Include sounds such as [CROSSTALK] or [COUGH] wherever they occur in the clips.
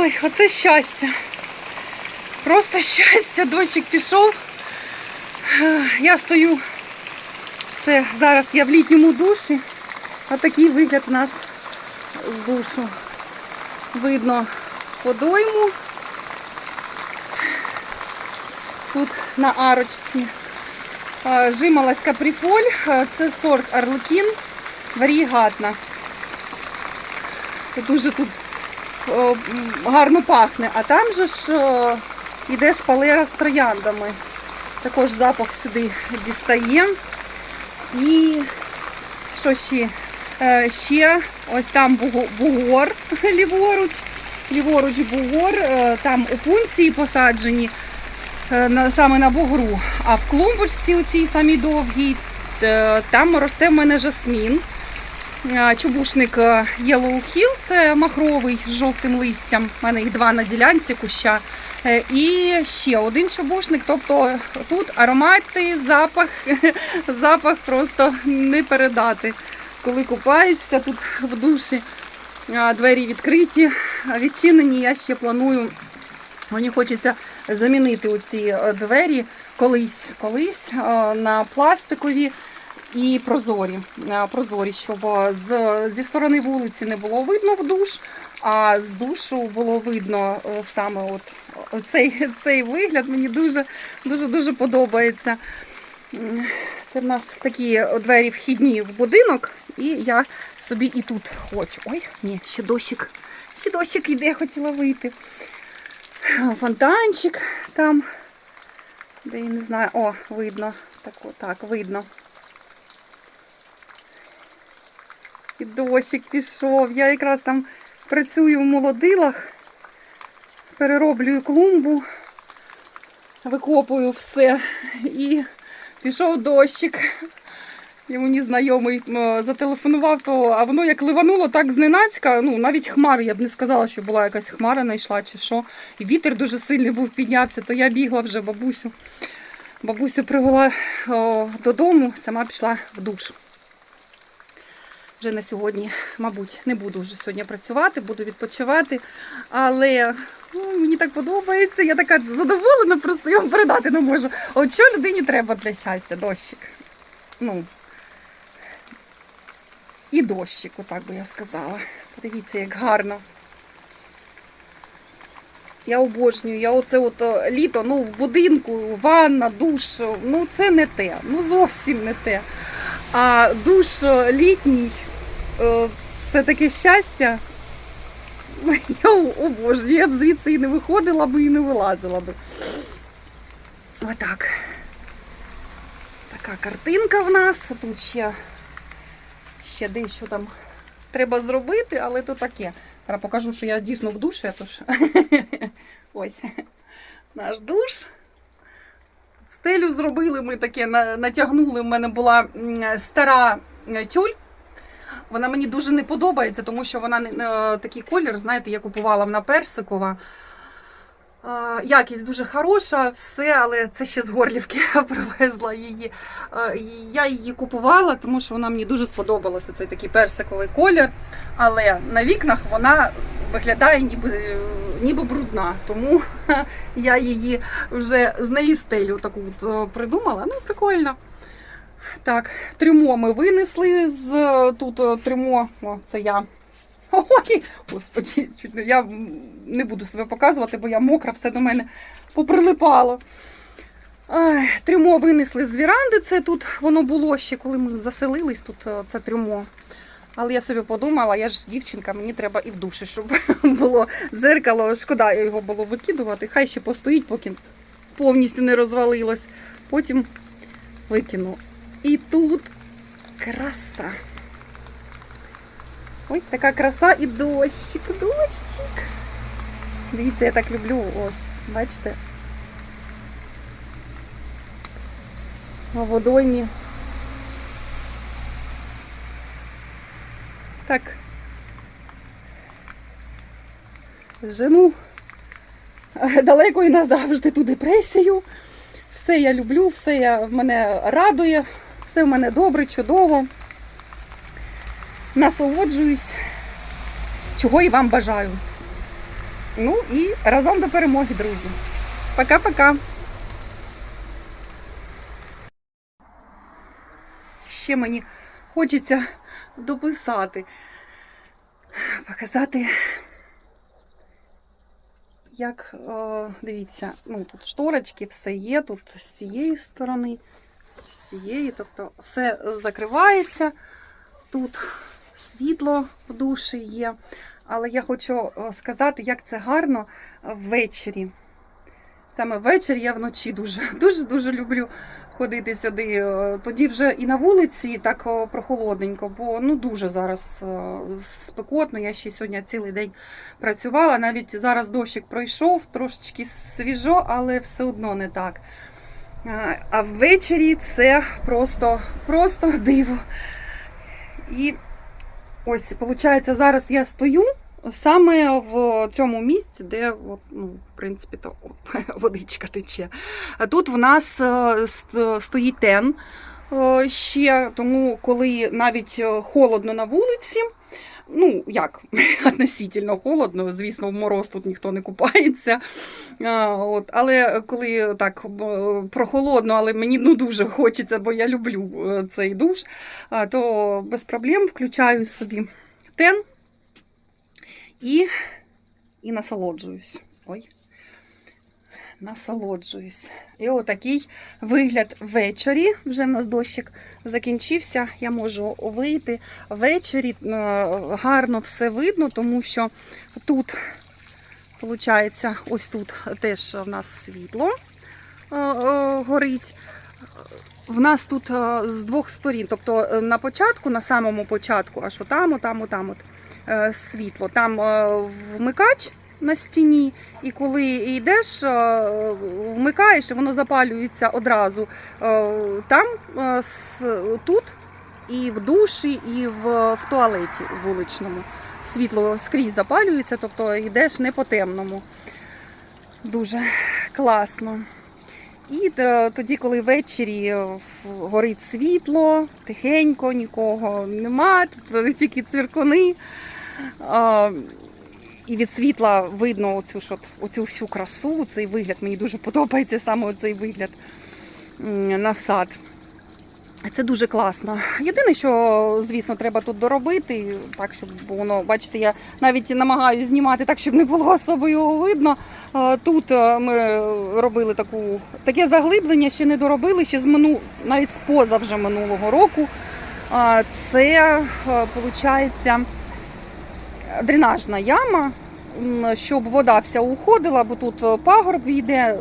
Ой, оце щастя. Просто щастя, дощик пішов. Я стою. Це зараз я в літньому душі. А такий вигляд у нас з душу. Видно водойму. Тут на арочці жималась каприфоль. Це сорт Арлекін. Варігатна. Дуже тут гарно пахне. А там же ж іде шпалера з трояндами. Також запах сюди дістає. І що ще? Е, ще ось там бугор [LAUGHS] ліворуч. Ліворуч бугор, е, там опунції посаджені е, саме на бугру. А в клумбочці у цій самій довгій, е, там росте в мене жасмін. Чубушник е, Yellow Hill, це махровий з жовтим листям. У мене їх два на ділянці куща. Е, І ще один чубушник. Тобто тут аромати, запах, [LAUGHS] запах просто не передати. Коли купаєшся тут в душі, двері відкриті, відчинені. Я ще планую. Мені хочеться замінити оці е, двері колись, колись на пластикові і прозорі. Е, прозорі, щоб е, з, зі сторони вулиці не було видно в душ, а з душу було видно е, саме от цей, цей вигляд. Мені дуже дуже дуже подобається. Це в нас такі двері вхідні в будинок, і я собі і тут хочу. Ой, ні, ще дощик. Ще дощик іде, хотіла вийти. Фонтанчик там. Де я не знаю. О, видно. Так, так, видно. І дощик пішов. Я якраз там працюю в молодилах, перероблюю клумбу, викопую все. І пішов дощик. І мені знайомий зателефонував, то, а воно як ливануло так зненацька, ну навіть хмари, я б не сказала, що була якась хмара знайшла чи що. І вітер дуже сильний був піднявся, то я бігла вже бабусю. Бабусю привела о, додому, сама пішла в душ. Вже на сьогодні, мабуть, не буду вже сьогодні працювати, буду відпочивати. Але ну, мені так подобається, я така задоволена, просто я вам передати не можу. От що людині треба для щастя? Дощик. Ну, і дощик, отак би я сказала. Подивіться, як гарно. Я обожнюю, я оце от літо, ну, в будинку, ванна, душ, ну це не те, ну зовсім не те. А душ літній, о, це таке щастя. [LAUGHS] Я обожнюю, я б звідси і не виходила би і не вилазила би. Отак. Така картинка в нас. Тут ще, ще дещо там треба зробити, але то таке. Зараз покажу, що я дійсно в душі. Тож. [LAUGHS] Ось наш душ. Стелю зробили ми таке, натягнули. У мене була стара е, тюль. Вона мені дуже не подобається, тому що вона не, е, такий колір, знаєте, я купувала вона персикова. Е, Якість дуже хороша, все, але це ще з Горлівки [LAUGHS] привезла її. Е, Я її купувала, тому що вона мені дуже сподобалася. Цей такий персиковий колір. Але на вікнах вона виглядає ніби, ніби брудна. Тому [LAUGHS] я її вже з неї стелю таку придумала. Ну, прикольно. Так, трюмо ми винесли з е, тут е, трюмо. О, це я. Ой, господі, чуть не я не буду себе показувати, бо я мокра, все до мене поприлипало. Трюмо винесли з віранди. Це тут воно було ще, коли ми заселились, тут е, це трюмо. Але я собі подумала, я ж дівчинка, мені треба і в душі, щоб [LAUGHS] було дзеркало. Шкода його було викидувати. Хай ще постоїть, поки повністю не розвалилось. Потім викину. І тут краса. Ось така краса і дощик, дощик. Дивіться, я так люблю. Ось, бачите? На водоймі. Так. Жену [LAUGHS] далеко і назавжди ту депресію. Все я люблю, все я, мене радує, все в мене добре, чудово. Насолоджуюсь, чого і вам бажаю. Ну і разом до перемоги, друзі. Пока-пока. Ще мені хочеться дописати, показати, як, е, дивіться, ну тут шторочки, все є, тут з цієї сторони, з цієї, тобто все закривається. Тут світло в душі є. Але я хочу е, сказати, як це гарно ввечері. Саме ввечері я вночі дуже [LAUGHS] дуже люблю ходити сюди. Е, Тоді вже і на вулиці так о, прохолодненько, бо ну дуже зараз е, спекотно. Я ще сьогодні цілий день працювала. Навіть зараз дощик пройшов, трошечки свіжо, але все одно не так. А ввечері це просто, просто диво. І ось, виходить, зараз я стою саме в цьому місці, де, ну, в принципі, то [LAUGHS] водичка тече. Тут в нас е, стоїть тен е, ще, тому коли навіть е, холодно на вулиці. Ну, як, [LAUGHS] относительно холодно, звісно, в мороз тут ніхто не купається. А, от, але коли так прохолодно, але мені ну, дуже хочеться, бо я люблю е, цей душ, а, то без проблем включаю собі тен і, і насолоджуюсь. Ой. Насолоджуюсь. І отакий вигляд ввечері. Вже в нас дощик закінчився. Я можу вийти ввечері. е, Гарно все видно, тому що тут, виходить, ось тут теж в нас світло е, е, горить. В нас тут з двох сторін, тобто на початку, на самому початку, аж отам, отам, отам от, світло. Там вмикач на стіні, і коли йдеш, е, вмикаєш, воно запалюється одразу. Е, Там, е, тут, і в душі, і в, в туалеті вуличному. Світло скрізь запалюється, тобто йдеш не по темному. Дуже класно. І тоді, коли ввечері горить світло, тихенько, нікого нема, тільки цвіркуни. І від світла видно оцю, ж оцю всю красу, цей вигляд. Мені дуже подобається саме цей вигляд на сад. Це дуже класно. Єдине, що, звісно, треба тут доробити, так, щоб воно, бачите, я навіть намагаюся знімати так, щоб не було особо його видно. Тут е, ми робили таку, таке заглиблення, ще не доробили, ще з мину, навіть з поза вже минулого року. Це, виходить, дренажна яма, щоб вода вся уходила, бо тут е, пагорб йде,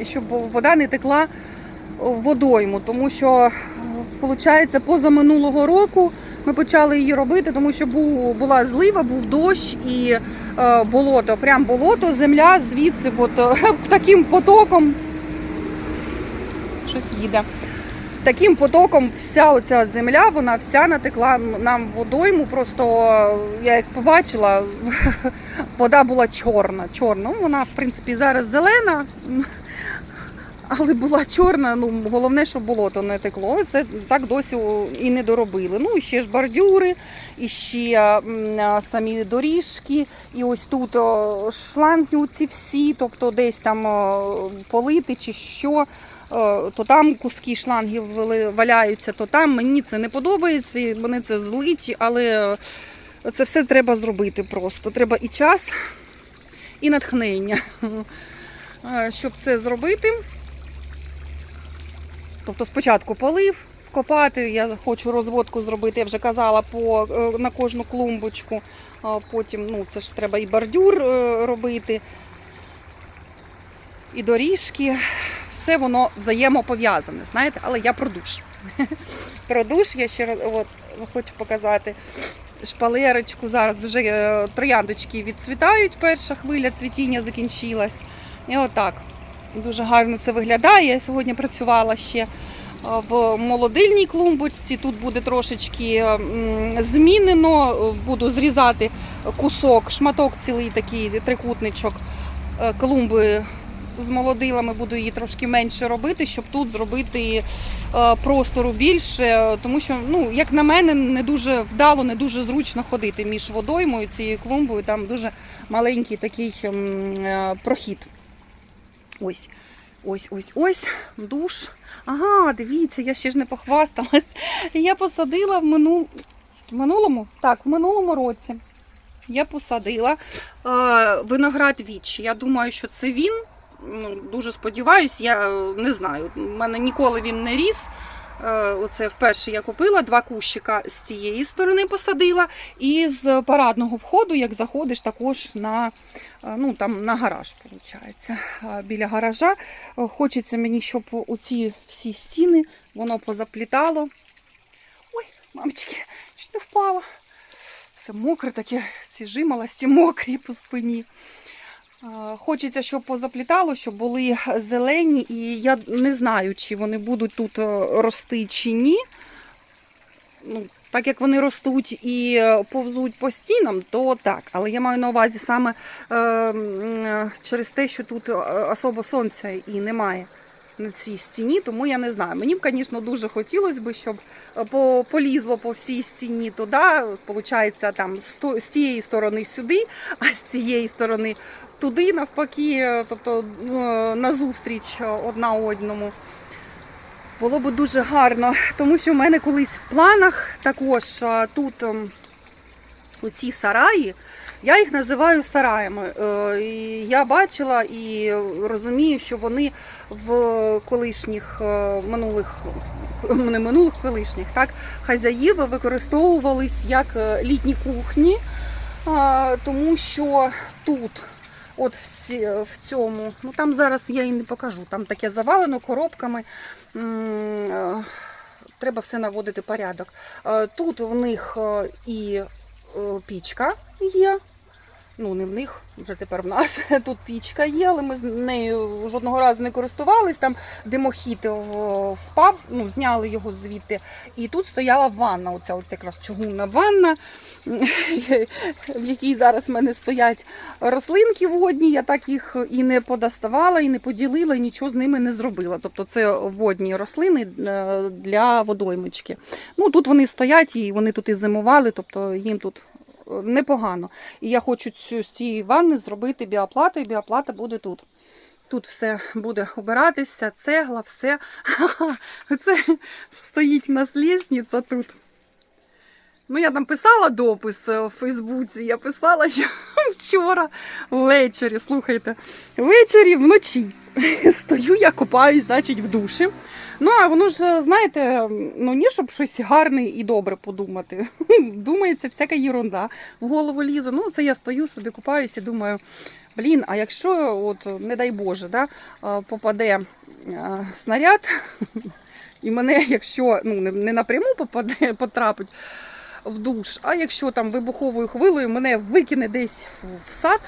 е, щоб вода не текла в водойму, тому що виходить, поза року ми почали її робити, тому що був, була злива, був дощ і е, болото, прям болото, земля звідси, от, е, [LAUGHS] таким потоком. Щось їде. Таким потоком вся оця земля, вона вся натекла нам водойму. Просто е, я як побачила, [LAUGHS] вода була чорна. чорна. Ну, вона, в принципі, зараз зелена, [LAUGHS] але була чорна. Ну, головне, щоб болото не текло. Це так досі і не доробили. Ну, і ще ж бордюри, і ще самі доріжки, і ось тут о, шланги ці всі, тобто десь там полити чи що. Е, То там куски шлангів валяються, то там мені це не подобається, і це злить, але це все треба зробити просто. Треба і час, і натхнення, [LAUGHS] Е, щоб це зробити. Тобто спочатку полив, вкопати, я хочу розводку зробити, я вже казала, по, е, на кожну клумбочку. Потім ну, це ж треба і бордюр е, робити, і доріжки. Все воно взаємопов'язане, знаєте, але я про душ. [LAUGHS] Про душ я ще от, хочу показати шпалерочку. Зараз вже е, трояндочки відцвітають, перша хвиля цвітіння закінчилась. І отак. Дуже гарно це виглядає. Я сьогодні працювала ще е, в молодильній клумбочці. Тут буде трошечки змінено. Буду зрізати кусок, шматок цілий такий трикутничок е, клумби з молодилами, буду її трошки менше робити, щоб тут зробити е, простору більше, тому що, ну, як на мене, не дуже вдало, не дуже зручно ходити між водоймою цією клумбою. Там дуже маленький такий е, прохід. Ось, ось, ось, ось, душ. Ага, дивіться, я ще ж не похвасталась. Я посадила в, мину... минулому, так, в минулому році. Я посадила е, виноград віч. Я думаю, що це він. Ну, дуже сподіваюсь, я е, не знаю. У мене ніколи він не ріс. Е, Оце вперше я купила два кущика з цієї сторони посадила, і з парадного входу, як заходиш, також на, е, ну, там, на гараж, виходить. Біля гаража хочеться мені, щоб оці всі стіни воно позаплітало. Ой, мамочки, чуть не впала. Все мокре таке, ці жимолості мокрі по спині. Хочеться, щоб позаплітало, щоб були зелені, і я не знаю, чи вони будуть тут е, рости чи ні. Ну, так як вони ростуть і е, повзуть по стінам, то так. Але я маю на увазі саме е, е, через те, що тут е, особо сонця і немає на цій стіні, тому я не знаю. Мені б, звісно, дуже хотілося б, щоб е, полізло по всій стіні туди, виходить, там з тієї сторони сюди, а з цієї сторони туди, навпаки, е, тобто е, назустріч одна одному. Було б дуже гарно, тому що в мене колись в планах також тут ем, оці сараї, я їх називаю сараями. Е, Я бачила і розумію, що вони в колишніх е, минулих не минулих колишніх так, хазяїв використовувались як е, літні кухні, тому що тут. От в, цьому, ну там зараз я і не покажу, там таке завалено коробками. Треба все наводити порядок. Тут в них і пічка є. Ну, не в них, вже тепер в нас. [LAUGHS] Тут пічка є, але ми з нею жодного разу не користувались. Там димохід впав, ну, зняли його звідти. І тут стояла ванна, оця от якраз чугунна ванна, [LAUGHS] в якій зараз в мене стоять рослинки водні. Я так їх і не подоставала, і не поділила, і нічого з ними не зробила. Тобто це водні рослини е, для водоймички. Ну, тут вони стоять і вони тут і зимували, тобто їм тут непогано. І я хочу цю, з цієї ванни зробити біоплату, і біоплата буде тут. Тут все буде обиратися, цегла, все. [LAUGHS] Це стоїть в нас лісниця тут. Ну, я там писала допис е, в Фейсбуці. Я писала, що [LAUGHS] вчора ввечері, слухайте, ввечері вночі [LAUGHS] стою, я купаюсь, значить, в душі. Ну, а воно ж, знаєте, ну ні, щоб щось гарне і добре подумати. [LAUGHS] Думається, всяка єрунда. В голову лізу. Ну, це я стою собі, купаюся і думаю, блін, а якщо, от, не дай Боже, да, е, попаде е, снаряд, і мене, якщо ну, не напряму попаде, потрапить в душ, а якщо там вибуховою хвилею мене викине десь в- сад,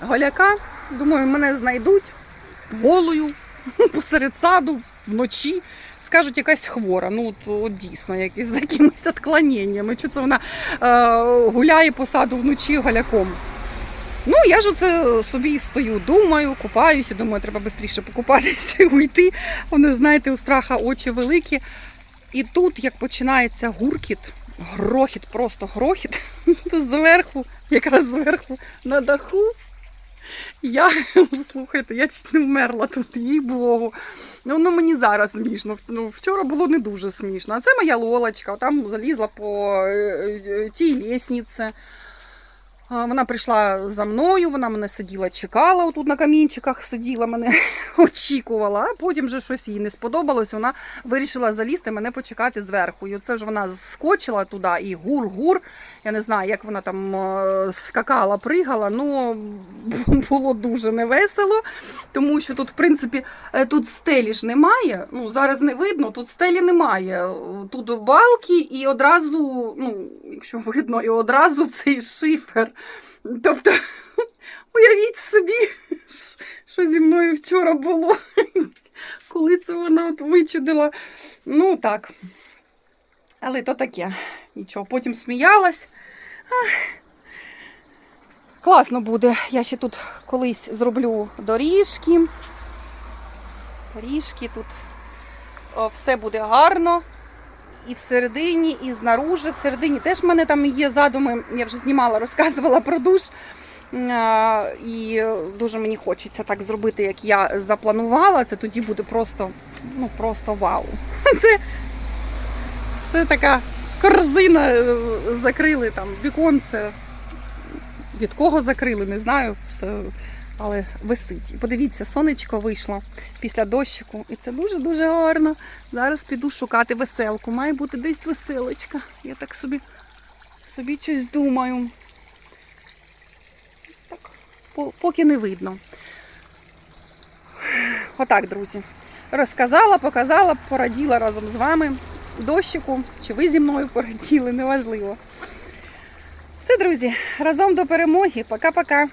голяка, думаю, мене знайдуть голою [LAUGHS] посеред саду вночі. Скажуть, якась хвора. Ну, от, дійсно, якісь з якимись відклоненнями. Чи це вона е, гуляє по саду вночі голяком. Ну, я ж оце собі стою, думаю, купаюся, думаю, треба швидше покупатися і уйти. Воно ж, знаєте, у страха очі великі. І тут, як починається гуркіт, грохіт, просто грохіт, [LAUGHS] зверху, якраз зверху на даху. Я, слухайте, я чуть не вмерла тут, їй Богу. Ну, ну мені зараз смішно. Ну, вчора було не дуже смішно. А це моя лолочка, там залізла по е, е, тій лісниці. Вона прийшла за мною, вона мене сиділа, чекала отут на камінчиках, сиділа, мене [LAUGHS] очікувала, а потім вже щось їй не сподобалось. Вона вирішила залізти мене почекати зверху. І оце ж вона скочила туди і гур-гур. Я не знаю, як вона там е, скакала, пригала. Ну [LAUGHS] було дуже невесело, тому що тут, в принципі, е, тут стелі ж немає. Ну зараз не видно, тут стелі немає. Тут балки і одразу, ну, якщо видно, і одразу [LAUGHS] цей шифер. Тобто, [LAUGHS] уявіть собі, що зі мною вчора було, коли це вона от вичудила. Ну так. Але то таке. Нічого, потім сміялась. Класно буде. Я ще тут колись зроблю доріжки. Доріжки тут о, все буде гарно. І всередині, і знаружи. Всередині теж в мене там є задуми. Я вже знімала, розказувала про душ. І дуже мені хочеться так зробити, як я запланувала. Це тоді буде просто, ну просто вау. [LAUGHS] Це, це така корзина. е, Закрили там віконце. Від кого закрили, не знаю. Все, але висить. Подивіться, сонечко вийшло після дощику. І це дуже-дуже гарно. Зараз піду шукати веселку. Має бути десь веселочка. Я так собі, собі щось думаю. Так, поки не видно. Отак, друзі. Розказала, показала, пораділа разом з вами дощику. Чи ви зі мною пораділи, неважливо. Все, друзі, разом до перемоги. Пока-пока.